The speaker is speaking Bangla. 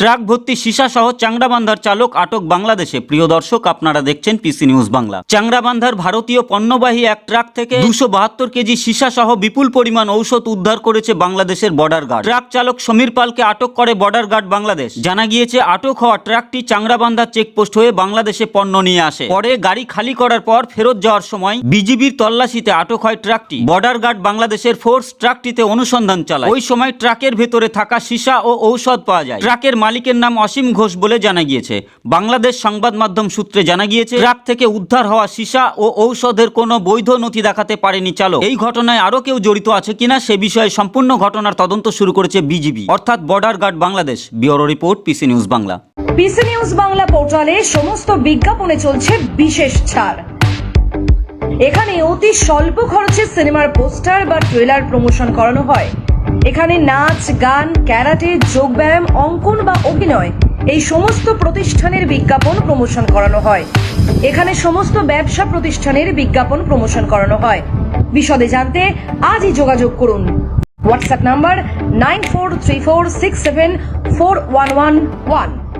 ট্রাক ভর্তি সহ চাংড়াবান্ধার চালক আটক বাংলাদেশে। প্রিয় দর্শক, আপনারা দেখছেন পিসি নিউজ বাংলা। চাংড়াবান্ধার ভারতীয় পণ্যবাহী এক ট্রাক থেকে দুশো বাহাত্তর কেজি সহ বিপুল পরিমাণ ঔষধ উদ্ধার করেছে বাংলাদেশের বর্ডার গার্ড। ট্রাক চালক সমীর পালকে আটক করে বর্ডার গার্ড বাংলাদেশ। জানা গিয়েছে, আটক হওয়া ট্রাকটি চাংড়াবান্ধা চেকপোস্ট হয়ে বাংলাদেশে পণ্য নিয়ে আসে। পরে গাড়ি খালি করার পর ফেরত যাওয়ার সময় বিজিবির তল্লাশিতে আটক হয় ট্রাকটি। বর্ডার গার্ড বাংলাদেশের ফোর্স ট্রাকটিতে অনুসন্ধান চালায়। ওই সময় ট্রাকের ভেতরে থাকা সীসা ও ঔষধ পাওয়া যায়। ট্রাকের মালিকের নাম অসীম ঘোষ বলে জানা গিয়েছে। বাংলাদেশ সংবাদ মাধ্যম সূত্রে জানা গিয়েছে, ট্রাক থেকে উদ্ধার হওয়া সীসা ও ঔষধের কোনো বৈধ নথি দেখাতে পারেনি চালক। এই ঘটনায় আরও কেউ জড়িত আছে কিনা সে বিষয়ে সম্পূর্ণ ঘটনার তদন্ত শুরু করেছে বিজিবি। অর্থাৎ border guard Bangladesh. Bureau report, PC news Bangla. PC news Bangla পোর্টালে সমস্ত বিজ্ঞাপনে চলছে বিশেষ ছাড়। এখানে অতি স্বল্প খরচে সিনেমার পোস্টার বা ট্রেলার প্রমোশন করানো হয়। এখানে নাচ, গান, ক্যারাটে, যোগব্যায়াম, অঙ্কন বা অভিনয় এই সমস্ত প্রতিষ্ঠানের বিজ্ঞাপন প্রমোশন করানো হয়। এখানে সমস্ত ব্যবসা প্রতিষ্ঠানের বিজ্ঞাপন প্রমোশন করানো হয়। বিশদে জানতে আজই যোগাযোগ করুন। WhatsApp number nine four three four six seven four one one one.